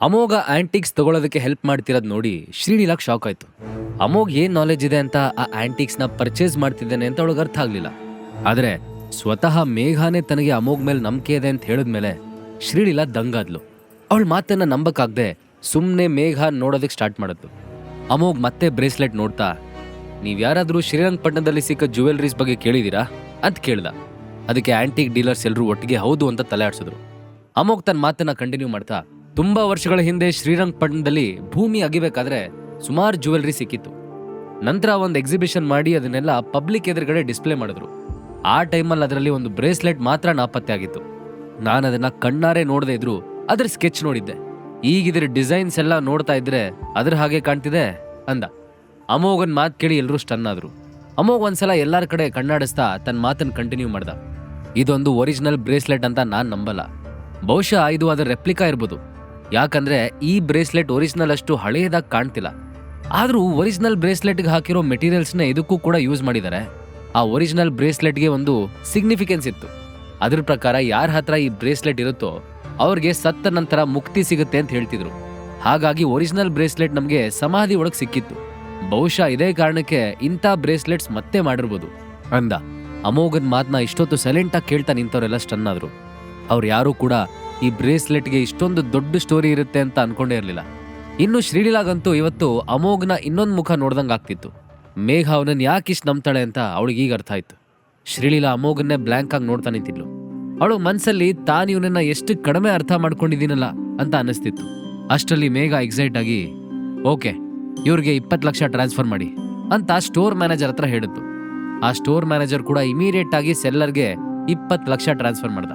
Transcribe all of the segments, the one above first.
ಅಮೋಘ ಆಂಟಿಕ್ಸ್ ತಗೊಳ್ಳೋದಕ್ಕೆ ಹೆಲ್ಪ್ ಮಾಡ್ತಿರೋದು ನೋಡಿ ಶ್ರೀನಿಲಾಗ್ ಶಾಕ್ ಆಯ್ತು. ಅಮೋಘ್ ಏನ್ ನಾಲೆಜ್ ಇದೆ ಅಂತ ಆ ಆಂಟಿಕ್ಸ್ನ ಪರ್ಚೇಸ್ ಮಾಡ್ತಿದ್ದೇನೆ ಅಂತ ಅವಳಿಗೆ ಅರ್ಥ ಆಗ್ಲಿಲ್ಲ. ಆದ್ರೆ ಸ್ವತಃ ಮೇಘಾನೇ ತನಗೆ ಅಮೋಘ್ ಮೇಲೆ ನಂಬಿಕೆ ಇದೆ ಅಂತ ಹೇಳಿದ್ಮೇಲೆ ಶ್ರೀಲೀಲಾ ದಂಗಾದ್ಲು. ಅವಳ ಮಾತನ್ನ ನಂಬಕ್ಕಾಗ್ದೆ ಸುಮ್ಮನೆ ಮೇಘ ನೋಡೋದಕ್ಕೆ ಸ್ಟಾರ್ಟ್ ಮಾಡಿದ್ಲು. ಅಮೋಘ್ ಮತ್ತೆ ಬ್ರೇಸ್ಲೆಟ್ ನೋಡ್ತಾ, ನೀವು ಯಾರಾದರೂ ಶ್ರೀರಂಗಪಟ್ಟಣದಲ್ಲಿ ಸಿಕ್ಕ ಜುವೆಲ್ರೀಸ್ ಬಗ್ಗೆ ಕೇಳಿದೀರಾ? ಅಂತ ಕೇಳ್ದ. ಅದಕ್ಕೆ ಆಂಟಿಕ್ ಡೀಲರ್ಸ್ ಎಲ್ಲರೂ ಒಟ್ಟಿಗೆ ಹೌದು ಅಂತ ತಲೆ ಆಡ್ಸಿದ್ರು. ಅಮೋಘ್ ತನ್ನ ಮಾತನ್ನ ಕಂಟಿನ್ಯೂ ಮಾಡ್ತಾ ತುಂಬಾ ವರ್ಷಗಳ ಹಿಂದೆ ಶ್ರೀರಂಗಪಟ್ಟಣದಲ್ಲಿ ಭೂಮಿ ಅಗಿಬೇಕಾದ್ರೆ ಸುಮಾರು ಜುವೆಲ್ರಿ ಸಿಕ್ಕಿತ್ತು. ನಂತರ ಒಂದು ಎಕ್ಸಿಬಿಷನ್ ಮಾಡಿ ಅದನ್ನೆಲ್ಲ ಪಬ್ಲಿಕ್ ಎದುರುಗಡೆ ಡಿಸ್ಪ್ಲೇ ಮಾಡಿದ್ರು. ಆ ಟೈಮಲ್ಲಿ ಅದರಲ್ಲಿ ಒಂದು ಬ್ರೇಸ್ಲೆಟ್ ಮಾತ್ರ ನಾಪತ್ತೆ ಆಗಿತ್ತು. ನಾನು ಅದನ್ನ ಕಣ್ಣಾರೆ ನೋಡದೆ ಇದ್ರು, ಅದ್ರ ಸ್ಕೆಚ್ ನೋಡಿದ್ದೆ. ಈಗ ಇದ್ರ ಡಿಸೈನ್ಸ್ ಎಲ್ಲ ನೋಡ್ತಾ ಇದ್ರೆ ಅದ್ರ ಹಾಗೆ ಕಾಣ್ತಿದೆ ಅಂದ. ಅಮೋಘನ್ ಮಾತು ಕೇಳಿ ಎಲ್ಲರೂ ಸ್ಟನ್ ಆದ್ರು. ಅಮೋಘ್ ಒಂದ್ಸಲ ಎಲ್ಲಾರ ಕಡೆ ಕಣ್ಣಾಡಿಸ್ತಾ ತನ್ನ ಮಾತನ್ನು ಕಂಟಿನ್ಯೂ ಮಾಡ್ದ. ಇದೊಂದು ಒರಿಜಿನಲ್ ಬ್ರೇಸ್ಲೆಟ್ ಅಂತ ನಾನು ನಂಬಲ್ಲ. ಬಹುಶಃ ಇದು ಅದರ ರೆಪ್ಲಿಕಾ ಇರ್ಬೋದು. ಯಾಕಂದ್ರೆ ಈ ಬ್ರೇಸ್ಲೆಟ್ ಒರಿಜಿನಲ್ ಅಷ್ಟು ಹಳೆಯದಾಗಿ ಕಾಣ್ತಿಲ್ಲ. ಆದ್ರೂ ಒರಿಜಿನಲ್ ಬ್ರೇಸ್ಲೆಟ್ಗೆ ಹಾಕಿರೋ ಮೆಟೀರಿಯಲ್ಸ್ನ ಇದಕ್ಕೂ ಕೂಡ ಯೂಸ್ ಮಾಡಿದ್ದಾರೆ ಆ ಒರಿಜಿನಲ್ ಬ್ರೇಸ್ಲೆಟ್ಗೆ ಒಂದು ಸಿಗ್ನಿಫಿಕೆನ್ಸ್ ಇತ್ತು. ಅದ್ರ ಪ್ರಕಾರ ಯಾರ ಹತ್ರ ಈ ಬ್ರೇಸ್ಲೆಟ್ ಇರುತ್ತೋ ಅವ್ರಿಗೆ ಸತ್ತ ನಂತರ ಮುಕ್ತಿ ಸಿಗುತ್ತೆ ಅಂತ ಹೇಳ್ತಿದ್ರು. ಹಾಗಾಗಿ ಒರಿಜಿನಲ್ ಬ್ರೇಸ್ಲೆಟ್ ನಮಗೆ ಸಮಾಧಿ ಒಳಗೆ ಸಿಕ್ಕಿತ್ತು. ಬಹುಶಃ ಇದೇ ಕಾರಣಕ್ಕೆ ಇಂಥ ಬ್ರೇಸ್ಲೆಟ್ಸ್ ಮತ್ತೆ ಮಾಡಿರ್ಬೋದು. ಅಂದ. ಅಮೋಘನ್ ಮಾತನ್ನ ಇಷ್ಟೊತ್ತು ಸೈಲೆಂಟ್ ಆಗಿ ಕೇಳ್ತಾ ನಿಂತವರೆಲ್ಲ ಸ್ಟನ್ ಆದ್ರು. ಅವ್ರು ಯಾರೂ ಕೂಡ ಈ ಬ್ರೇಸ್ಲೆಟ್ಗೆ ಇಷ್ಟೊಂದು ದೊಡ್ಡ ಸ್ಟೋರಿ ಇರುತ್ತೆ ಅಂತ ಅನ್ಕೊಂಡೇ ಇರಲಿಲ್ಲ. ಇನ್ನು ಶ್ರೀಲೀಲಾಗಂತೂ ಇವತ್ತು ಅಮೋಘ್ನ ಇನ್ನೊಂದು ಮುಖ ನೋಡ್ದಂಗೆ ಆಗ್ತಿತ್ತು. ಮೇಘ ಅವನನ್ನು ಯಾಕೆ ಇಷ್ಟು ನಂಬ್ತಾಳೆ ಅಂತ ಅವಳಿಗೆ ಈಗ ಅರ್ಥ ಆಯ್ತು. ಶ್ರೀಲೀಲಾ ಅಮೋಘನ್ನೇ ಬ್ಲ್ಯಾಂಕ್ ಆಗಿ ನೋಡ್ತಾ ನಿಂತಿದ್ಲು. ಅವಳು ಮನಸ್ಸಲ್ಲಿ ತಾನು ಇವನನ್ನ ಎಷ್ಟು ಕಡಿಮೆ ಅರ್ಥ ಮಾಡ್ಕೊಂಡಿದ್ದೀನಲ್ಲ ಅಂತ ಅನ್ನಿಸ್ತಿತ್ತು. ಅಷ್ಟರಲ್ಲಿ ಮೇಘ ಎಕ್ಸೈಟ್ ಆಗಿ, ಓಕೆ, ಇವ್ರಿಗೆ ಇಪ್ಪತ್ತು ಲಕ್ಷ ಟ್ರಾನ್ಸ್ಫರ್ ಮಾಡಿ ಅಂತ ಸ್ಟೋರ್ ಮ್ಯಾನೇಜರ್ ಹತ್ರ ಹೇಳಿದ್ದು ಆ ಸ್ಟೋರ್ ಮ್ಯಾನೇಜರ್ ಕೂಡ ಇಮಿಡಿಯೇಟ್ ಆಗಿ ಸೆಲ್ಲರ್ಗೆ ಇಪ್ಪತ್ತು ಲಕ್ಷ ಟ್ರಾನ್ಸ್ಫರ್ ಮಾಡ್ದ.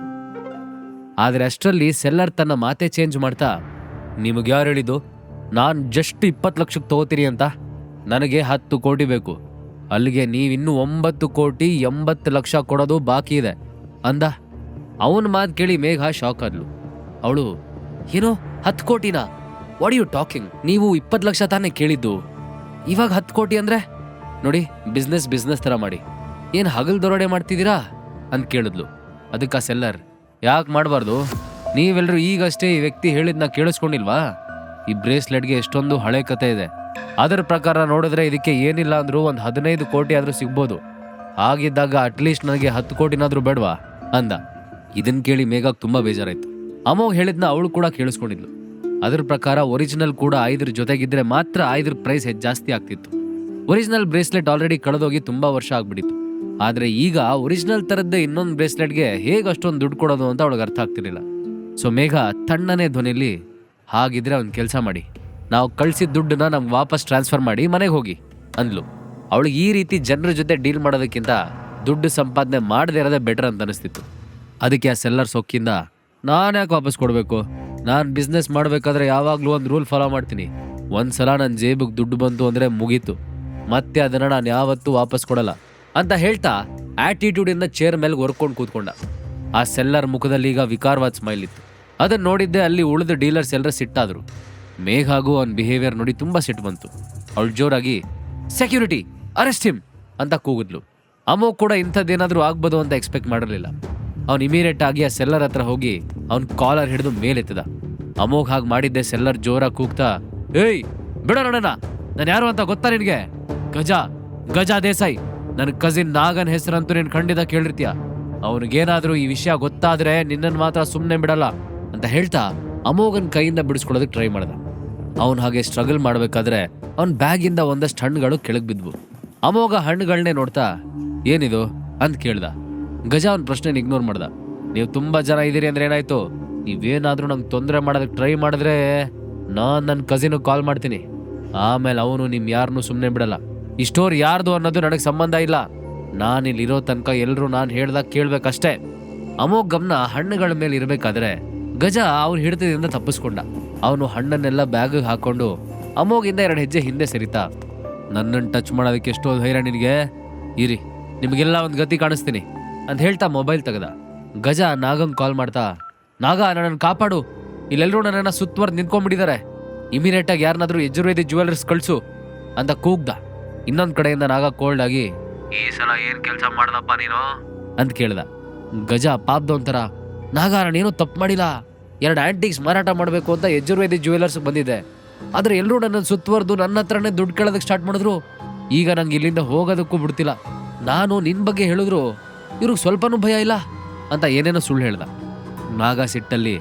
ಆದ್ರೆ ಅಷ್ಟರಲ್ಲಿ ಸೆಲ್ಲರ್ ತನ್ನ ಮಾತೆ ಚೇಂಜ್ ಮಾಡ್ತಾ, ನಿಮಗೆ ಯಾರು ಹೇಳಿದ್ದು? ನಾನು ಜಸ್ಟ್ ಇಪ್ಪತ್ತು ಲಕ್ಷಕ್ಕೆ ತಗೋತೀನಿ ಅಂತ. ನನಗೆ ಹತ್ತು ಕೋಟಿ ಬೇಕು. ಅಲ್ಲಿಗೆ ನೀವಿನ್ನೂ ಒಂಬತ್ತು ಕೋಟಿ ಎಂಬತ್ತು ಲಕ್ಷ ಕೊಡೋದು ಬಾಕಿ ಇದೆ. ಅಂದ. ಅವನ ಮಾತು ಕೇಳಿ ಮೇಘ ಶಾಕ್ ಆದ್ಲು. ಅವಳು, ಏನೋ ಹತ್ತು ಕೋಟಿನಾ? ವಾಟ್ ಯು ಟಾಕಿಂಗ್ ನೀವು ಇಪ್ಪತ್ತು ಲಕ್ಷ ತಾನೇ ಕೇಳಿದ್ದು. ಇವಾಗ ಹತ್ತು ಕೋಟಿ ಅಂದರೆ? ನೋಡಿ ಬಿಸ್ನೆಸ್ ಬಿಸ್ನೆಸ್ ಥರ ಮಾಡಿ. ಏನು ಹಗಲು ದೊರಡೆ ಮಾಡ್ತಿದ್ದೀರಾ? ಅಂತ ಕೇಳಿದ್ಲು. ಅದಕ್ಕೆ ಆ ಸೆಲ್ಲರ್ ಯಾಕೆ ಮಾಡಬಾರ್ದು? ನೀವೆಲ್ಲರೂ ಈಗಷ್ಟೇ ಈ ವ್ಯಕ್ತಿ ಹೇಳಿದ್ನ ಕೇಳಿಸ್ಕೊಂಡಿಲ್ವಾ? ಈ ಬ್ರೇಸ್ಲೆಟ್ಗೆ ಎಷ್ಟೊಂದು ಹಳೆ ಕತೆ ಇದೆ. ಅದರ ಪ್ರಕಾರ ನೋಡಿದ್ರೆ ಇದಕ್ಕೆ ಏನಿಲ್ಲ ಅಂದರೂ ಒಂದು ಹದಿನೈದು ಕೋಟಿ ಆದರೂ ಸಿಗ್ಬೋದು. ಆಗಿದ್ದಾಗ ಅಟ್ಲೀಸ್ಟ್ ನನಗೆ ಹತ್ತು ಕೋಟಿನಾದರೂ ಬೇಡವಾ? ಅಂದ. ಇದನ್ ಕೇಳಿ ಮೇಘಾಗ್ ತುಂಬ ಬೇಜಾರಾಯ್ತು. ಅಮೋಗ್ ಹೇಳಿದ್ನ ಅವಳು ಕೂಡ ಕೇಳಿಸ್ಕೊಂಡಿದ್ಲು. ಅದ್ರ ಪ್ರಕಾರ ಒರಿಜಿನಲ್ ಕೂಡ ಐದರ ಜೊತೆಗಿದ್ರೆ ಮಾತ್ರ ಐದರ ಪ್ರೈಸ್ ಹೆಚ್ಚು ಜಾಸ್ತಿ ಆಗ್ತಿತ್ತು. ಒರಿಜಿನಲ್ ಬ್ರೇಸ್ಲೆಟ್ ಆಲ್ರೆಡಿ ಕಳೆದೋಗಿ ತುಂಬಾ ವರ್ಷ ಆಗ್ಬಿಟ್ಟಿತ್ತು. ಆದ್ರೆ ಈಗ ಒರಿಜಿನಲ್ ತರದ್ದೇ ಇನ್ನೊಂದು ಬ್ರೇಸ್ಲೆಟ್ಗೆ ಹೇಗೆ ಅಷ್ಟೊಂದು ದುಡ್ಡು ಕೊಡೋದು ಅಂತ ಅವಳಿಗೆ ಅರ್ಥ ಆಗ್ತಿರಲಿಲ್ಲ. ಸೊ ಮೇಘ ತಣ್ಣನೆ ಧ್ವನಿಲಿ, ಹಾಗಿದ್ರೆ ಒಂದು ಕೆಲಸ ಮಾಡಿ. ನಾವು ಕಳಿಸಿದ ದುಡ್ಡನ್ನ ನಮ್ಗೆ ವಾಪಸ್ ಟ್ರಾನ್ಸ್ಫರ್ ಮಾಡಿ ಮನೆಗೆ ಹೋಗಿ, ಅಂದ್ಲು. ಅವಳಿಗೆ ಈ ರೀತಿ ಜನರ ಜೊತೆ ಡೀಲ್ ಮಾಡೋದಕ್ಕಿಂತ ದುಡ್ಡು ಸಂಪಾದನೆ ಮಾಡದೇ ಇರೋದೇ ಬೆಟರ್ ಅಂತ ಅನಿಸ್ತಿತ್ತು. ಅದಕ್ಕೆ ಆ ಸೆಲ್ಲರ್ ಸೊಕ್ಕಿಂದ, ನಾನು ಯಾಕೆ ವಾಪಸ್ ಕೊಡಬೇಕು? ನಾನು ಬಿಸ್ನೆಸ್ ಮಾಡಬೇಕಾದ್ರೆ ಯಾವಾಗಲೂ ಒಂದು ರೂಲ್ ಫಾಲೋ ಮಾಡ್ತೀನಿ. ಒಂದು ಸಲ ನನ್ನ ಜೇಬಿಗೆ ದುಡ್ಡು ಬಂತು ಅಂದರೆ ಮುಗೀತು. ಮತ್ತೆ ಅದನ್ನು ನಾನು ಯಾವತ್ತೂ ವಾಪಸ್ ಕೊಡಲ್ಲ. ಅಂತ ಹೇಳ್ತಾ ಆಟಿಟ್ಯೂಡಿಂದ ಚೇರ್ ಮೇಲೆ ಹೊರ್ಕೊಂಡು ಕೂತ್ಕೊಂಡ. ಆ ಸೆಲ್ಲರ್ ಮುಖದಲ್ಲಿ ಈಗ ವಿಕಾರವಾದ ಸ್ಮೈಲ್ ಇತ್ತು. ಅದನ್ನ ನೋಡಿದ್ದೆ ಅಲ್ಲಿ ಉಳಿದ ಡೀಲರ್ಸ್ ಎಲ್ಲರೂ ಸಿಟ್ಟಾದ್ರು. ಮೇಘಾಗೂ ಅವನ ಬಿಹೇವಿಯರ್ ನೋಡಿ ತುಂಬಾ ಸಿಟ್ಟು ಬಂತು. ಅವಳು ಜೋರಾಗಿ ಸೆಕ್ಯೂರಿಟಿ ಅರೆಸ್ಟ್ ಹಿಮ್ ಅಂತ ಕೂಗಿದ್ಲು. ಅಮೋಘ್ ಕೂಡ ಇಂಥದ್ದೇನಾದರೂ ಆಗ್ಬೋದು ಅಂತ ಎಕ್ಸ್ಪೆಕ್ಟ್ ಮಾಡಿರಲಿಲ್ಲ. ಅವ್ನು ಇಮಿಡಿಯೇಟ್ ಆಗಿ ಆ ಸೆಲ್ಲರ್ ಹತ್ರ ಹೋಗಿ ಅವ್ನ ಕಾಲರ್ ಹಿಡಿದು ಮೇಲೆತ್ತದ. ಅಮೋಘ್ ಹಾಗೆ ಮಾಡಿದ್ದೆ ಸೆಲ್ಲರ್ ಜೋರಾಗಿ ಕೂಗ್ತಾ, ಏಯ್, ಬಿಡ ನೋಡೋಣ ನಾನು ಯಾರು ಅಂತ ಗೊತ್ತಾ ನಿನಗೆ? ಗಜ ಗಜ ದೇಸಾಯಿ! ನನ್ನ ಕಸಿನ್ ನಾಗನ್ ಹೆಸರಂತೂ ನೀನು ಖಂಡಿತ ಕೇಳಿರ್ತೀಯ. ಅವನಿಗೇನಾದರೂ ಈ ವಿಷಯ ಗೊತ್ತಾದರೆ ನಿನ್ನನ್ನು ಮಾತ್ರ ಸುಮ್ಮನೆ ಬಿಡಲ್ಲ ಅಂತ ಹೇಳ್ತಾ ಅಮೋಘನ್ ಕೈಯಿಂದ ಬಿಡಿಸ್ಕೊಳ್ಳೋದಕ್ಕೆ ಟ್ರೈ ಮಾಡ್ದ. ಅವನು ಹಾಗೆ ಸ್ಟ್ರಗಲ್ ಮಾಡಬೇಕಾದ್ರೆ ಅವನ ಬ್ಯಾಗಿಂದ ಒಂದಷ್ಟು ಹಣ್ಣುಗಳು ಕೆಳಗೆ ಬಿದ್ವು. ಅಮೋಘ ಹಣ್ಣುಗಳನ್ನೇ ನೋಡ್ತಾ, ಏನಿದು ಅಂತ ಕೇಳ್ದ. ಗಜ ಅವನ ಪ್ರಶ್ನೆನ ಇಗ್ನೋರ್ ಮಾಡ್ದ. ನೀವು ತುಂಬ ಜನ ಇದ್ದೀರಿ ಅಂದ್ರೆ ಏನಾಯ್ತು? ನೀವೇನಾದ್ರೂ ನಂಗೆ ತೊಂದರೆ ಮಾಡೋದಕ್ಕೆ ಟ್ರೈ ಮಾಡಿದ್ರೆ ನಾನು ನನ್ನ ಕಸಿನಿಗೆ ಕಾಲ್ ಮಾಡ್ತೀನಿ. ಆಮೇಲೆ ಅವನು ನಿಮ್ಮ ಯಾರನ್ನೂ ಸುಮ್ಮನೆ ಬಿಡಲ್ಲ. ಈ ಸ್ಟೋರ್ ಯಾರ್ದು ಅನ್ನೋದು ನನಗೆ ಸಂಬಂಧ ಇಲ್ಲ. ನಾನಿಲ್ಲಿ ಇರೋ ತನಕ ಎಲ್ಲರೂ ನಾನು ಹೇಳ್ದಾಗ ಕೇಳ್ಬೇಕಷ್ಟೇ. ಅಮೋಘ್ ಗಮನ ಹಣ್ಣುಗಳ ಮೇಲೆ ಇರಬೇಕಾದ್ರೆ ಗಜ ಅವ್ನ ಹಿಡಿತದಿಂದ ತಪ್ಪಿಸ್ಕೊಂಡ. ಅವನು ಹಣ್ಣನ್ನೆಲ್ಲ ಬ್ಯಾಗಿಗೆ ಹಾಕೊಂಡು ಅಮೋಗಿಂದ ಎರಡು ಹೆಜ್ಜೆ ಹಿಂದೆ ಸರಿತಾ. ನನ್ನನ್ನು ಟಚ್ ಮಾಡೋದಕ್ಕೆ ಎಷ್ಟೋ ಧೈರ್ಯ ನಿನಗೆ? ಇರಿ, ನಿಮಗೆಲ್ಲ ಒಂದು ಗತಿ ಕಾಣಿಸ್ತೀನಿ ಅಂತ ಹೇಳ್ತಾ ಮೊಬೈಲ್ ತೆಗೆದ. ಗಜ ನಾಗಂಗೆ ಕಾಲ್ ಮಾಡ್ತಾ, ನಾಗ ನನ್ನನ್ನು ಕಾಪಾಡು. ಇಲ್ಲೆಲ್ಲರೂ ನನ್ನನ್ನು ಸುತ್ತುವರೆದು ನಿಂತ್ಕೊಂಡ್ಬಿಟ್ಟಿದ್ದಾರೆ ಇಮಿಡಿಯೇಟ್ ಯಾರನ್ನಾದರೂ ಎಜ್ಜುರ್ವೇದಿ ಯಜುರ್ವೇದಿ ಜುವೆಲ್ಲರ್ಸ್ ಕಳಿಸು ಅಂತ ಕೂಗ್ದ. ಇನ್ನೊಂದ್ ಕಡೆಯಿಂದ ನಾಗ ಕೋಲ್ಡ್ ಆಗಿ ಈ ಸಲ ಏನ್ ಕೆಲಸ ಮಾಡ್ದಪ್ಪ ನೀನು? ಅಂತ ಕೇಳ್ದ. ಗಜ ಪಾಪ್ದ ಒಂಥರ ನಾಗ ನಾನೇನು ತಪ್ಪು ಮಾಡಿಲ್ಲ. ಎರಡು ಆಂಟಿಕ್ಸ್ ಮಾರಾಟ ಮಾಡಬೇಕು ಅಂತ ಯಜುರ್ವೇದಿ ಜ್ಯುವೆಲರ್ಸ್ ಬಂದಿದೆ ಆದರೆ ಎಲ್ಲರೂ ನನ್ನ ಸುತ್ತುವರೆದು ನನ್ನ ಹತ್ರನೇ ದುಡ್ಡು ಕೇಳೋದಕ್ಕೆ ಸ್ಟಾರ್ಟ್ ಮಾಡಿದ್ರು. ಈಗ ನಂಗೆ ಇಲ್ಲಿಂದ ಹೋಗೋದಕ್ಕೂ ಬಿಡ್ತಿಲ್ಲ. ನಾನು ನಿನ್ನ ಬಗ್ಗೆ ಹೇಳಿದ್ರು ಇವ್ರಿಗೆ ಸ್ವಲ್ಪನೂ ಭಯ ಇಲ್ಲ ಅಂತ ಏನೇನೋ ಸುಳ್ಳು ಹೇಳ್ದ. ನಾಗ ಸಿಟ್ಟಲ್ಲಿ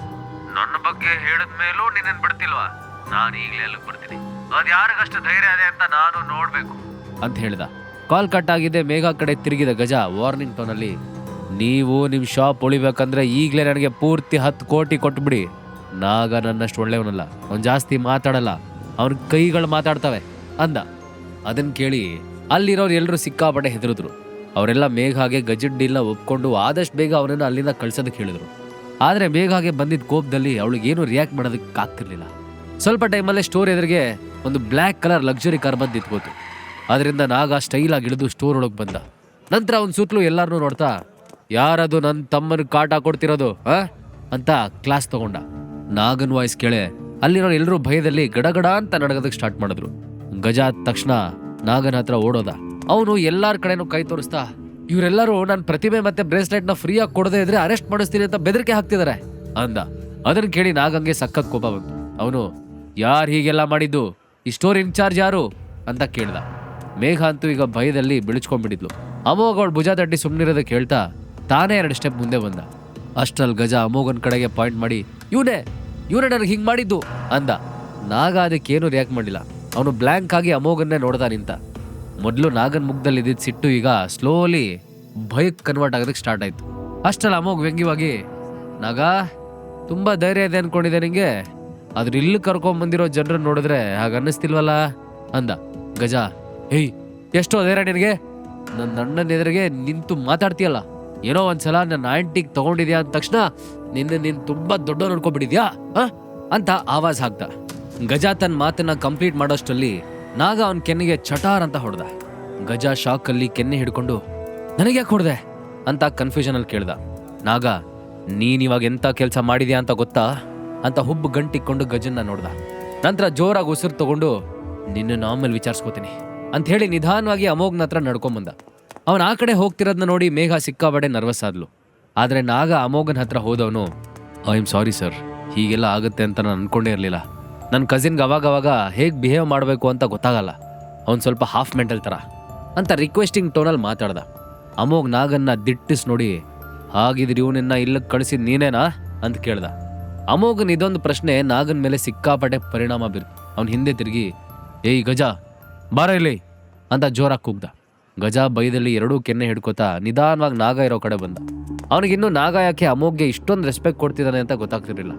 ನನ್ನ ಬಗ್ಗೆ ಹೇಳಿದ ಮೇಲೂ ನಿನ್ನನ್ನು ಬಿಡ್ತಿಲ್ವಾ? ನಾನು ಈಗಲೇ ಅಲ್ಲಿಗೆ ಬರ್ತೀನಿ. ಅದು ಯಾರಿಗಷ್ಟು ಧೈರ್ಯ ಇದೆ ಅಂತ ನಾನು ನೋಡಬೇಕು. ಅಂತ ಹೇಳಿದ. ಕಾಲ್ ಕಟ್ ಆಗಿದೆ ಮೇಘ ಕಡೆ ತಿರುಗಿದ ಗಜ. ವಾರ್ನಿಂಗ್ ಟೋನಲ್ಲಿ ನೀವು ನಿಮ್ಮ ಶಾಪ್ ಉಳಿಬೇಕಂದ್ರೆ ಈಗಲೇ ನನಗೆ ಪೂರ್ತಿ ಹತ್ತು ಕೋಟಿ ಕೊಟ್ಬಿಡಿ. ನಾಗ ನನ್ನಷ್ಟು ಒಳ್ಳೆಯವನಲ್ಲ. ಅವ್ನು ಜಾಸ್ತಿ ಮಾತಾಡಲ್ಲ. ಅವನ ಕೈಗಳು ಮಾತಾಡ್ತವೆ. ಅಂದ. ಅದನ್ನು ಕೇಳಿ ಅಲ್ಲಿರೋರು ಎಲ್ಲರೂ ಸಿಕ್ಕಾಪಟ್ಟೆ ಹೆದರಿದ್ರು. ಅವರೆಲ್ಲ ಮೇಘಾಗೆ ಗಜೆಟ್ ಡೀಲ್ನ ಒಪ್ಕೊಂಡು ಆದಷ್ಟು ಬೇಗ ಅವನನ್ನು ಅಲ್ಲಿಂದ ಕಳ್ಸೋದಕ್ಕೆ ಹೇಳಿದ್ರು. ಆದರೆ ಮೇಘಾಗೆ ಬಂದಿದ್ದ ಕೋಪದಲ್ಲಿ ಅವಳಿಗೇನು ರಿಯಾಕ್ಟ್ ಮಾಡೋದಕ್ಕೆ ಆಗ್ತಿರ್ಲಿಲ್ಲ ಸ್ವಲ್ಪ ಟೈಮಲ್ಲೇ ಸ್ಟೋರ್ ಎದುರಿಗೆ ಒಂದು ಬ್ಲ್ಯಾಕ್ ಕಲರ್ ಲಕ್ಸುರಿ ಕಾರ್ ಬಂದು ನಿಂತ್ಕೋತು ಅದರಿಂದ ನಾಗ ಸ್ಟೈಲ್ ಆಗಿ ಇಳಿದು ಸ್ಟೋರ್ ಒಳಗೆ ಬಂದ. ನಂತರ ಅವನ ಸುತ್ತಲೂ ಎಲ್ಲಾರನ್ನು ನೋಡ್ತಾ, ಯಾರದು ನನ್ನ ತಮ್ಮನ ಕಾಟ ಕೊಡ್ತಿರೋದು ಅಂತ ಕ್ಲಾಸ್ ತಗೊಂಡ. ನಾಗನ್ ವಾಯ್ಸ್ ಕೇಳೆ, ಅಲ್ಲಿರೋ ಎಲ್ಲರೂ ಭಯದಲ್ಲಿ ಗಡಗಡ ಅಂತ ನಡಗೋದಕ್ಕೆ ಸ್ಟಾರ್ಟ್ ಮಾಡಿದ್ರು. ಗಜ ಆದ ತಕ್ಷಣ ನಾಗನ ಹತ್ರ ಓಡೋದ. ಅವನು ಎಲ್ಲಾರ ಕಡೆನೂ ಕೈ ತೋರಿಸ್ತಾ, ಇವರೆಲ್ಲರೂ ನನ್ನ ಪ್ರತಿಮೆ ಮತ್ತೆ ಬ್ರೇಸ್ಲೆಟ್ನ ಫ್ರೀ ಆಗಿ ಕೊಡದೇ ಇದ್ರೆ ಅರೆಸ್ಟ್ ಮಾಡಿಸ್ತೀನಿ ಅಂತ ಬೆದರಿಕೆ ಹಾಕ್ತಿದ್ದಾರೆ ಅಂದ. ಅದನ್ನ ಕೇಳಿ ನಾಗಂಗೆ ಸಖತ್ ಕೋಪ ಬಂತು. ಅವನು, ಯಾರು ಹೀಗೆಲ್ಲ ಮಾಡಿದ್ದು? ಈ ಸ್ಟೋರ್ ಇನ್ಚಾರ್ಜ್ ಯಾರು? ಅಂತ ಕೇಳ್ದ. ಮೇಘ ಅಂತೂ ಈಗ ಭಯದಲ್ಲಿ ಬಿಳಿಸ್ಕೊಂಡ್ಬಿಟ್ಟಿದ್ಲು ಅಮೋಘ ಅವಳು ಭುಜ ತಟ್ಟಿ ಸುಮ್ಮನಿರೋದಕ್ಕೆ ಹೇಳ್ತಾ ತಾನೇ ಎರಡು ಸ್ಟೆಪ್ ಮುಂದೆ ಬಂದ. ಅಷ್ಟ್ರಲ್ಲಿ ಗಜ ಅಮೋಘನ್ ಕಡೆಗೆ ಪಾಯಿಂಟ್ ಮಾಡಿ, ಇವನೇ ಇವನೇ ನನಗೆ ಹಿಂಗೆ ಮಾಡಿದ್ದು ಅಂದ. ನಾಗ ಅದಕ್ಕೇನು ರಿಯಾಕ್ಟ್ ಮಾಡಿಲ್ಲ ಅವನು ಬ್ಲ್ಯಾಂಕ್ ಆಗಿ ಅಮೋಘನ್ನೇ ನೋಡ್ತಾ ನಿಂತ. ಮೊದಲು ನಾಗನ್ ಮುಖದಲ್ಲಿ ಇದ್ದಿದ್ದ ಸಿಟ್ಟು ಈಗ ಸ್ಲೋಲಿ ಭಯಕ್ಕೆ ಕನ್ವರ್ಟ್ ಆಗೋದಕ್ಕೆ ಸ್ಟಾರ್ಟ್ ಆಯಿತು. ಅಷ್ಟರಲ್ಲಿ ಅಮೋಘ್ ವ್ಯಂಗ್ಯವಾಗಿ, ನಾಗ, ತುಂಬ ಧೈರ್ಯ ಇದೆ ಅನ್ಕೊಂಡಿದೆ ನಿಂಗೆ. ಆದ್ರೆ ಇಲ್ಲಿ ಕರ್ಕೊಂಬಂದಿರೋ ಜನರನ್ನು ನೋಡಿದ್ರೆ ಹಾಗೆ ಅನ್ನಿಸ್ತಿಲ್ವಲ್ಲ ಅಂದ. ಗಜ ಹೇಯ್ ಎಷ್ಟು ಅದೇರ ನಿನಗೆ ನನ್ನ ಅಣ್ಣನ ಎದುರಿಗೆ ನಿಂತು ಮಾತಾಡ್ತೀಯಲ್ಲ. ಏನೋ ಒಂದ್ಸಲ ನನ್ನ ಆಂಟಿಗೆ ತಗೊಂಡಿದ್ಯಾ ಅಂದ ತಕ್ಷಣ ನಿನ್ನ ನೀನ್ ತುಂಬಾ ದೊಡ್ಡ ನೋಡ್ಕೊಬಿಟ್ಟಿದ್ಯಾ? ಅಂತ ಆವಾಜ್ ಹಾಕ್ದ. ಗಜ ತನ್ನ ಮಾತನ್ನ ಕಂಪ್ಲೀಟ್ ಮಾಡೋಷ್ಟರಲ್ಲಿ ನಾಗ ಅವನ್ ಕೆನ್ನೆಗೆ ಚಟಾರ್ ಅಂತ ಹೊಡೆದ. ಗಜ ಶಾಕ್ ಅಲ್ಲಿ ಕೆನ್ನೆ ಹಿಡ್ಕೊಂಡು ನನಗೆ ಹೊಡೆದೆ? ಅಂತ ಕನ್ಫ್ಯೂಷನ್ ಅಲ್ಲಿ ಕೇಳ್ದ. ನಾಗ, ನೀನ್ ಇವಾಗ ಎಂತ ಕೆಲಸ ಮಾಡಿದ್ಯಾ ಅಂತ ಗೊತ್ತಾ? ಅಂತ ಹುಬ್ಬು ಗಂಟಿಕ್ಕೊಂಡು ಗಜನ್ನ ನೋಡ್ದ. ನಂತರ ಜೋರಾಗಿ ಉಸಿರು ತಗೊಂಡು, ನಿನ್ನ ಆಮೇಲೆ ವಿಚಾರಿಸ್ಕೋತೀನಿ. ಅಂತ ಹೇಳಿ ನಿಧಾನವಾಗಿ ಅಮೋಘ್ನ ಹತ್ರ ನಡ್ಕೊಂಬಂದ. ಅವನ ಆ ಕಡೆ ಹೋಗ್ತಿರೋದನ್ನ ನೋಡಿ ಮೇಘ ಸಿಕ್ಕಾಬಡೆ ನರ್ವಸ್ ಆದ್ಲು. ಆದ್ರೆ ನಾಗ ಅಮೋಘನ್ ಹತ್ರ ಹೋದವನು, ಐ ಆಮ್ ಸಾರಿ ಸರ್, ಹೀಗೆಲ್ಲ ಆಗುತ್ತೆ ಅಂತ ನಾನು ಅನ್ಕೊಂಡೇ ಇರಲಿಲ್ಲ. ನನ್ನ ಕಸಿನ್ಗೆ ಅವಾಗವಾಗ ಹೇಗೆ ಬಿಹೇವ್ ಮಾಡಬೇಕು ಅಂತ ಗೊತ್ತಾಗಲ್ಲ. ಅವ್ನು ಸ್ವಲ್ಪ ಹಾಫ್ ಮೆಂಟಲ್ ಥರ ಅಂತ ರಿಕ್ವೆಸ್ಟಿಂಗ್ ಟೋನಲ್ಲಿ ಮಾತಾಡ್ದ. ಅಮೋಘ್ ನಾಗನ್ನ ದಿಟ್ಟಿಸ್ ನೋಡಿ, ಹಾಗಿದ್ರೆ ಇವನನ್ನ ಇಲ್ಲಕ್ಕೆ ಕಳಿಸಿದ ನೀನೇನಾ? ಅಂತ ಕೇಳ್ದ. ಅಮೋಘನ್ ಇದೊಂದು ಪ್ರಶ್ನೆ ನಾಗನ್ ಮೇಲೆ ಸಿಕ್ಕಾಪಟ್ಟೆ ಪರಿಣಾಮ ಬೀರ್ತು. ಅವ್ನ ಹಿಂದೆ ತಿರುಗಿ, ಏಯ್ ಗಜ ಬಾರ ಇಲ್ಲಿ ಅಂತ ಜೋರಾಗಿ ಕೂಗ್ದ. ಗಜ ಬೈದಲ್ಲಿ ಎರಡೂ ಕೆನ್ನೆ ಹಿಡ್ಕೋತಾ ನಿಧಾನವಾಗಿ ನಾಗ ಇರೋ ಕಡೆ ಬಂದ. ಅವನಿಗಿನ್ನೂ ನಾಗ ಯಾಕೆ ಅಮೋಘ್ಗೆ ಇಷ್ಟೊಂದು ರೆಸ್ಪೆಕ್ಟ್ ಕೊಡ್ತಿದ್ದಾನೆ ಅಂತ ಗೊತ್ತಾಗ್ತಿರ್ಲಿಲ್ಲ.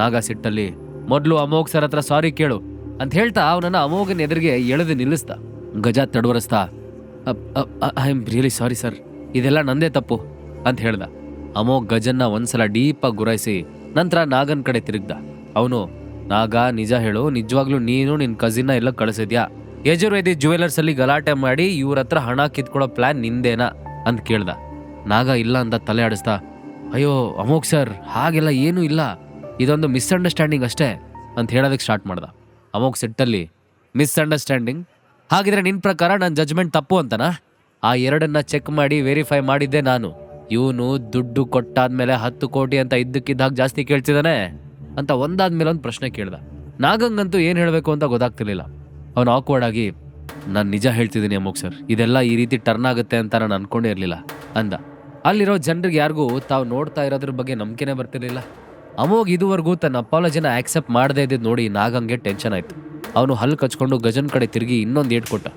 ನಾಗ ಸಿಟ್ಟಲ್ಲಿ, ಮೊದಲು ಅಮೋಘ್ ಸರ್ ಹತ್ರ ಸಾರಿ ಕೇಳು ಅಂತ ಹೇಳ್ತಾ ಅವನನ್ನ ಅಮೋಘನ ಎದುರಿಗೆ ಎಳೆದು ನಿಲ್ಲಿಸ್ದ. Gaja ತಡವರಿಸ್ತಾ I am really sorry sir, ಇದೆಲ್ಲ ನಂದೇ ತಪ್ಪು ಅಂತ ಹೇಳ್ದ. ಅಮೋಘ್ ಗಜನ್ನ ಒಂದ್ಸಲ ಡೀಪಾಗಿ ಗುರಾಯಿಸಿ ನಂತರ ನಾಗನ್ ಕಡೆ ತಿರುಗ್ದ. ಅವನು, ನಾಗ ನಿಜ ಹೇಳು, ನಿಜವಾಗ್ಲೂ ನೀನು ನಿನ್ನ ಕಸಿನ್ನ ಎಲ್ಲ ಕಳಿಸಿದ್ಯಾ? ಯಜುರ್ವೇದಿ ಅಲ್ಲಿ ಗಲಾಟೆ ಮಾಡಿ ಇವ್ರ ಹತ್ರ ಹಣ ಕಿತ್ಕೊಳ್ಳೋ ಪ್ಲಾನ್ ನಿಂದೇನಾ ಅಂತ ಕೇಳ್ದ. ನಾಗ ಇಲ್ಲ ಅಂತ ತಲೆ ಆಡಿಸ್ತಾ ಅಯ್ಯೋ ಅಮೋಕ್ ಸರ್ ಹಾಗೆಲ್ಲ ಏನೂ ಇಲ್ಲ. ಇದೊಂದು ಮಿಸ್ಅಂಡರ್ಸ್ಟ್ಯಾಂಡಿಂಗ್ ಅಷ್ಟೇ ಅಂತ ಹೇಳೋದಕ್ಕೆ ಸ್ಟಾರ್ಟ್ ಮಾಡ್ದ. ಅಮೋಕ್ ಸಿಟ್ಟಲ್ಲಿ ಮಿಸ್ಅಂಡರ್ಸ್ಟ್ಯಾಂಡಿಂಗ್ ಹಾಗಿದ್ರೆ ನಿನ್ನ ಪ್ರಕಾರ ನನ್ನ ಜಜ್ಮೆಂಟ್ ತಪ್ಪು ಅಂತನಾ? ಆ ಎರಡನ್ನ ಚೆಕ್ ಮಾಡಿ ವೆರಿಫೈ ಮಾಡಿದ್ದೆ ನಾನು. ಇವನು ದುಡ್ಡು ಕೊಟ್ಟಾದ್ಮೇಲೆ ಹತ್ತು ಕೋಟಿ ಅಂತ ಇದ್ದಕ್ಕಿದ್ದಾಗ ಜಾಸ್ತಿ ಕೇಳ್ತಿದ್ದಾನೆ ಅಂತ ಒಂದಾದ್ಮೇಲೆ ಒಂದು ಪ್ರಶ್ನೆ ಕೇಳ್ದ. ನಾಗಂಗಂತೂ ಏನು ಹೇಳಬೇಕು ಅಂತ ಗೊತ್ತಾಗ್ತಿರ್ಲಿಲ್ಲ. ಅವನು ಆಕ್ವರ್ಡ್ ಆಗಿ, ನಾನು ನಿಜ ಹೇಳ್ತಿದ್ದೀನಿ ಅಮೋಕ್ ಸರ್. ಇದೆಲ್ಲ ಈ ರೀತಿ ಟರ್ನ್ ಆಗುತ್ತೆ ಅಂತ ನಾನು ಅನ್ಕೊಂಡೇ ಇರಲಿಲ್ಲ, ಅಂದ. ಅಲ್ಲಿರೋ ಜನರಿಗೆ ಯಾರಿಗೂ ತಾವು ನೋಡ್ತಾ ಇರೋದ್ರ ಬಗ್ಗೆ ನಂಬಿಕೆನೇ ಬರ್ತಿರ್ಲಿಲ್ಲ. ಅಮೋಗ್ ಇದುವರೆಗೂ ತನ್ನ ಅಪಾಲಜಿನ ಆಕ್ಸೆಪ್ಟ್ ಮಾಡದೇ ಇದ್ದಿದ್ದು ನೋಡಿ ನಾಗಂಗೆ ಟೆನ್ಷನ್ ಆಯಿತು. ಅವನು ಹಲ್ಲು ಕಚ್ಕೊಂಡು ಗಜನ್ ಕಡೆ ತಿರುಗಿ ಇನ್ನೊಂದು ಏಟ್ ಕೊಟ್ಟ.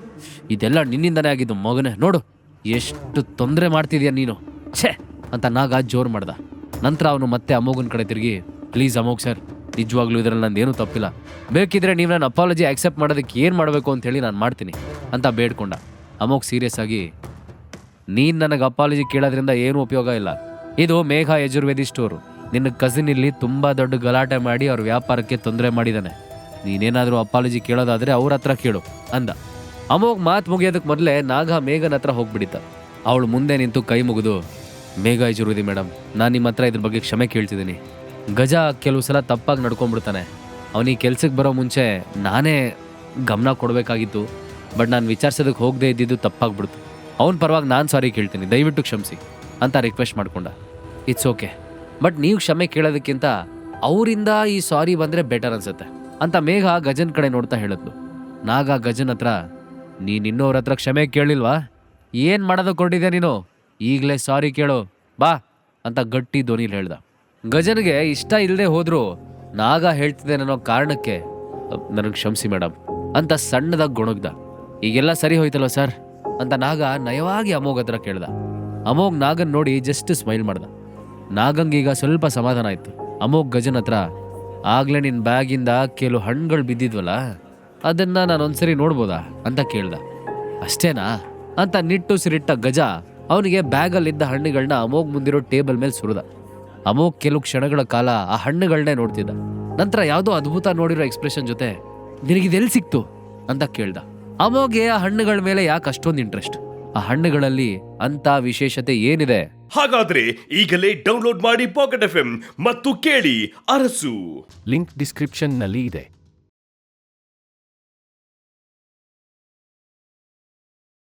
ಇದೆಲ್ಲ ನಿನ್ನಿಂದನೇ ಆಗಿದ್ದು ಮಗನೇ, ನೋಡು. ಎಷ್ಟು ತೊಂದರೆ ಮಾಡ್ತಿದ್ಯಾ ನೀನು? ಛೇ! ಅಂತ ನಾಗ ಜೋರು ಮಾಡ್ದ. ನಂತರ ಅವನು ಮತ್ತೆ ಅಮೋಗನ ಕಡೆ ತಿರುಗಿ, ಪ್ಲೀಸ್ ಅಮೋಗ್ ಸರ್ ನಿಜವಾಗ್ಲೂ ಇದರಲ್ಲಿ ಏನೂ ತಪ್ಪಿಲ್ಲ. ಬೇಕಿದ್ರೆ ನೀವು ನಾನು ಅಪಾಲಜಿ ಆಕ್ಸೆಪ್ಟ್ ಮಾಡೋದಕ್ಕೆ ಏನು ಮಾಡಬೇಕು ಅಂತ ಹೇಳಿ ನಾನು ಮಾಡ್ತೀನಿ ಅಂತ ಬೇಡ್ಕೊಂಡ. ಅಮೋಕ್ ಸೀರಿಯಸ್ ಆಗಿ, ನೀನು ನನಗೆ ಅಪಾಲಜಿ ಕೇಳೋದ್ರಿಂದ ಏನೂ ಉಪಯೋಗ ಇಲ್ಲ. ಇದು ಮೇಘ ಯಜುರ್ವೇದಿ ಸ್ಟೋರು ನಿನ್ನ ಕಸಿನ್ ಇಲ್ಲಿ ತುಂಬ ದೊಡ್ಡ ಗಲಾಟೆ ಮಾಡಿ ಅವ್ರ ವ್ಯಾಪಾರಕ್ಕೆ ತೊಂದರೆ ಮಾಡಿದ್ದಾನೆ ನೀನೇನಾದರೂ ಅಪಾಲಜಿ ಕೇಳೋದಾದರೆ ಅವ್ರ ಹತ್ರ ಕೇಳು ಅಂದ. ಅಮೋಗ್ ಮಾತು ಮುಗಿಯೋದಕ್ಕೆ ಮೊದಲೇ ನಾಗ ಮೇಘನ ಹತ್ರ ಹೋಗ್ಬಿಡಿತ ಅವಳು ಮುಂದೆ ನಿಂತು ಕೈ ಮುಗಿದು, ಮೇಘ ಯಜುರ್ವೇದಿ ಮೇಡಮ್ ನಾನು ನಿಮ್ಮ ಹತ್ರ ಇದ್ರ ಬಗ್ಗೆ ಕ್ಷಮೆ ಕೇಳ್ತಿದ್ದೀನಿ. ಗಜ ಕೆಲವು ಸಲ ತಪ್ಪಾಗಿ ನಡ್ಕೊಂಡ್ಬಿಡ್ತಾನೆ. ಅವನಿಗೆ ಕೆಲ್ಸಕ್ಕೆ ಬರೋ ಮುಂಚೆ ನಾನೇ ಗಮನ ಕೊಡಬೇಕಾಗಿತ್ತು, ಬಟ್ ನಾನು ವಿಚಾರಿಸೋದಕ್ಕೆ ಹೋಗದೆ ಇದ್ದಿದ್ದು ತಪ್ಪಾಗ್ಬಿಡ್ತು. ಅವನ ಪರವಾಗಿ ನಾನು ಸಾರಿ ಕೇಳ್ತೀನಿ, ದಯವಿಟ್ಟು ಕ್ಷಮಿಸಿ ಅಂತ ರಿಕ್ವೆಸ್ಟ್ ಮಾಡಿಕೊಂಡ. ಇಟ್ಸ್ ಓಕೆ ಬಟ್ ನೀವು ಕ್ಷಮೆ ಕೇಳೋದಕ್ಕಿಂತ ಅವರಿಂದ ಈ ಸಾರಿ ಬಂದರೆ ಬೆಟರ್ ಅನ್ಸುತ್ತೆ. ಅಂತ ಮೇಘ ಗಜನ್ ಕಡೆ ನೋಡ್ತಾ ಹೇಳಿದ್ಲು. ನಾಗ ಗಜನ್ ಹತ್ರ, ನೀನು ಇನ್ನೋರ ಹತ್ರ ಕ್ಷಮೆ ಕೇಳಿಲ್ವಾ? ಏನು ಮಾಡೋದಕ್ಕೆ ಕೊಟ್ಟಿದ್ದೆ ನೀನು? ಈಗಲೇ ಸಾರಿ ಕೇಳು, ಬಾ ಅಂತ ಗಟ್ಟಿ ಧ್ವನಿಲಿ ಹೇಳ್ದ. ಗಜನ್ಗೆ ಇಷ್ಟ ಇಲ್ಲದೆ ಹೋದ್ರು ನಾಗ ಹೇಳ್ತಿದ್ದೇನೆ ಅನ್ನೋ ಕಾರಣಕ್ಕೆ ನನಗೆ ಕ್ಷಮಿಸಿ ಮೇಡಮ್ ಅಂತ ಸಣ್ಣದಾಗಿ ಗೊಣಗ್ದ. ಈಗೆಲ್ಲ ಸರಿ ಹೋಯ್ತಲ್ವ, ಸರ್? ಅಂತ ನಾಗ ನಯವಾಗಿ ಅಮೋಘ್ ಹತ್ರ ಕೇಳ್ದ. ಅಮೋಘ್ ನಾಗನ್ ನೋಡಿ ಜಸ್ಟ್ ಸ್ಮೈಲ್ ಮಾಡ್ದ. ನಾಗಂಗೀಗ ಸ್ವಲ್ಪ ಸಮಾಧಾನ ಆಯ್ತು. ಅಮೋಘ್ ಗಜನ್ ಹತ್ರ, ಆಗ್ಲೇ ನಿನ್ ಬ್ಯಾಗಿಂದ ಕೆಲವು ಹಣ್ಣುಗಳು ಬಿದ್ದಿದ್ವಲ್ಲ, ಅದನ್ನ ನಾನು ಒಂದ್ಸರಿ ನೋಡ್ಬೋದಾ? ಅಂತ ಕೇಳ್ದ. ಅಷ್ಟೇನಾ? ಅಂತ ನಿಟ್ಟುಸಿರಿಟ್ಟ ಗಜ ಅವನಿಗೆ ಬ್ಯಾಗಲ್ಲಿದ್ದ ಹಣ್ಣುಗಳನ್ನ ಅಮೋಘ್ ಮುಂದಿರೋ ಟೇಬಲ್ ಮೇಲೆ ಸುರಿದ. ಅಮೋಘ್ ಕೆಲವು ಕ್ಷಣಗಳ ಕಾಲ ಆ ಹಣ್ಣುಗಳನ್ನೇ ನೋಡ್ತಿದ್ದ. ನಂತರ ಯಾವುದೋ ಅದ್ಭುತ ನೋಡಿರೋ ಎಕ್ಸ್ಪ್ರೆಷನ್ ಜೊತೆ ನಿನಗಿದೆಲ್ಲಿ ಸಿಕ್ತು? ಅಂತ ಕೇಳ್ದ. ಅಮೋಗೆ ಆ ಹಣ್ಣುಗಳ ಮೇಲೆ ಯಾಕೆ ಅಷ್ಟೊಂದು ಇಂಟ್ರೆಸ್ಟ್ ಆ ಹಣ್ಣುಗಳಲ್ಲಿ ಅಂತ ವಿಶೇಷತೆ ಏನಿದೆ? ಹಾಗಾದ್ರೆ ಈಗಲೇ ಡೌನ್ಲೋಡ್ ಮಾಡಿ ಪಾಕೆಟ್ ಎಫ್ ಮತ್ತು ಕೇಳಿ ಅರಸು. ಲಿಂಕ್ ಡಿಸ್ಕ್ರಿಪ್ಷನ್ನಲ್ಲಿ ಇದೆ.